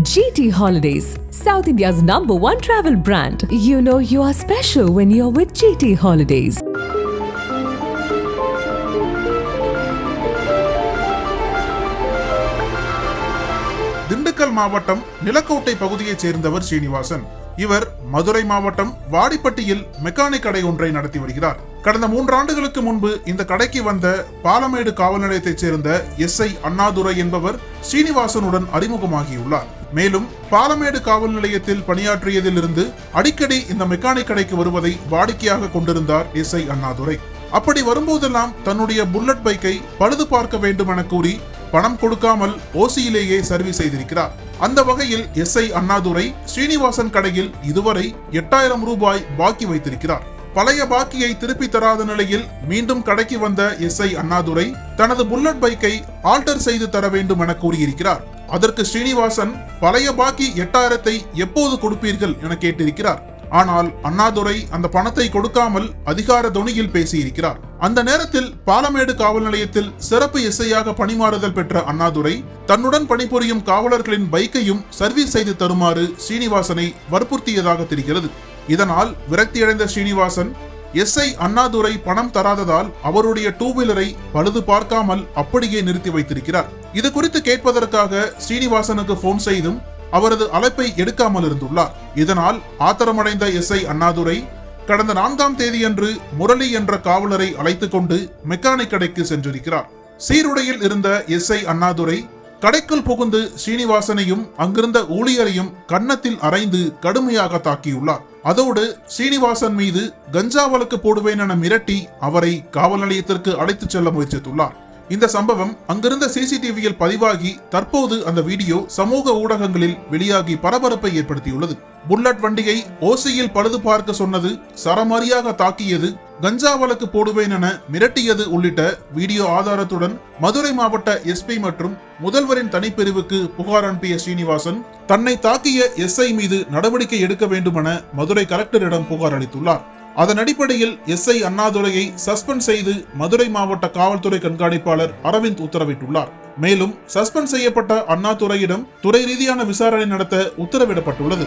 GT Holidays, South India's number one travel brand. You know you are special when you're with GT Holidays. Dindigul மாவட்டம் நிலக்கோட்டை பகுதியைச் சேர்ந்தவர் ஸ்ரீனிவாசன் இவர் மதுரை மாவட்டம் வாடிப்பட்டியில் mechanic கடை ஒன்றை நடத்தி வருகிறார் கடந்த மூன்றாண்டுகளுக்கு முன்பு இந்த கடைக்கு வந்த பாலமேடு காவல் நிலையத்தைச் சேர்ந்த எஸ் ஐ அண்ணாதுரை என்பவர் ஸ்ரீனிவாசனுடன் அறிமுகமாகியுள்ளார். மேலும் பாலமேடு காவல் நிலையத்தில் பணியாற்றியதிலிருந்து அடிக்கடி இந்த மெக்கானிக் கடைக்கு வருவதை வாடிக்கையாக கொண்டிருந்தார் எஸ் ஐ அண்ணாதுரை. அப்படி வரும்போதெல்லாம் தன்னுடைய புல்லட் பைக்கை பழுது பார்க்க வேண்டும் என கூறி பணம் கொடுக்காமல் ஓசியிலேயே சர்வீஸ் செய்திருக்கிறார். அந்த வகையில் எஸ் ஐ அண்ணாதுரை ஸ்ரீனிவாசன் கடையில் இதுவரை எட்டாயிரம் ரூபாய் பாக்கி வைத்திருக்கிறார். பழைய பாக்கியை திருப்பி தராத நிலையில் மீண்டும் கடைக்கு வந்த எஸ் ஐ அண்ணாதுரை தனது புல்லட் பைக்கை ஆல்டர் செய்து தர வேண்டும் என கூறியிருக்கிறார். அதற்கு ஸ்ரீனிவாசன் பழைய பாக்கி எட்டாயிரத்தை எப்போது கொடுப்பீர்கள்? என கேட்டிருக்கிறார். ஆனால் அண்ணாதுரை அந்த பணத்தை கொடுக்காமல் அதிகார தொனியில் பேசியிருக்கிறார். அந்த நேரத்தில் பாலமேடு காவல் நிலையத்தில் சிறப்பு இசையாக பணிமாறுதல் பெற்ற அண்ணாதுரை தன்னுடன் பணிபுரியும் காவலர்களின் பைக்கையும் சர்வீஸ் செய்து தருமாறு ஸ்ரீனிவாசனை வற்புறுத்தியதாக தெரிகிறது. இதனால் விரக்தியடைந்த ஸ்ரீனிவாசன் எஸ்ஐ அண்ணாதுரை பணம் தராததால் அவருடைய டூ வீலரை பழுது பார்க்காமல் அப்படியே நிறுத்தி வைத்திருக்கிறார். இது குறித்து கேட்பதற்காக ஸ்ரீனிவாசனுக்கு போன் செய்தும் அவரது அழைப்பை எடுக்காமல் இருந்துள்ளார். இதனால் ஆத்திரமடைந்த எஸ்ஐ அண்ணாதுரை கடந்த நான்காம் தேதியன்று முரளி என்ற காவலரை அழைத்துக் கொண்டு மெக்கானிக் கடைக்கு சென்றிருக்கிறார். சீருடையில் இருந்த எஸ்ஐ அண்ணாதுரை கடைக்குள் புகுந்து ஸ்ரீனிவாசனையும் அங்கிருந்த ஊழியரையும் கன்னத்தில் அரைந்து கடுமையாக தாக்கியுள்ளார். அதோடு ஸ்ரீனிவாசன் மீது கஞ்சா வழக்கு போடுவேன் என மிரட்டி அவரை காவல் நிலையத்திற்கு அழைத்துச் செல்ல முயற்சித்துள்ளார். இந்த சம்பவம் அங்கிருந்த சிசிடிவியில் பதிவாகி தற்போது அந்த வீடியோ சமூக ஊடகங்களில் வெளியாகி பரபரப்பை ஏற்படுத்தியுள்ளது. புல்லட் வண்டியை ஓசியில் பழுது பார்க்க சொன்னது சரமாரியாக தாக்கியது கஞ்சா வழக்கு போடுவேன் என மிரட்டியது உள்ளிட்ட வீடியோ ஆதாரத்துடன் மதுரை மாவட்ட எஸ்பி மற்றும் முதல்வரின் தனிப்பிரிவுக்கு புகார் அனுப்பிய ஸ்ரீனிவாசன் தன்னை தாக்கிய எஸ்ஐ மீது நடவடிக்கை எடுக்க வேண்டுமென மதுரை கலெக்டரிடம் புகார் அளித்துள்ளார். அதன் அடிப்படையில் எஸ் ஐ அண்ணாதுரையை சஸ்பெண்ட் செய்து மதுரை மாவட்ட காவல்துறை கண்காணிப்பாளர் அரவிந்த் உத்தரவிட்டுள்ளார். மேலும் சஸ்பெண்ட் செய்யப்பட்ட அண்ணாதுரையிடம் துறை ரீதியான விசாரணை நடத்த உத்தரவிடப்பட்டுள்ளது.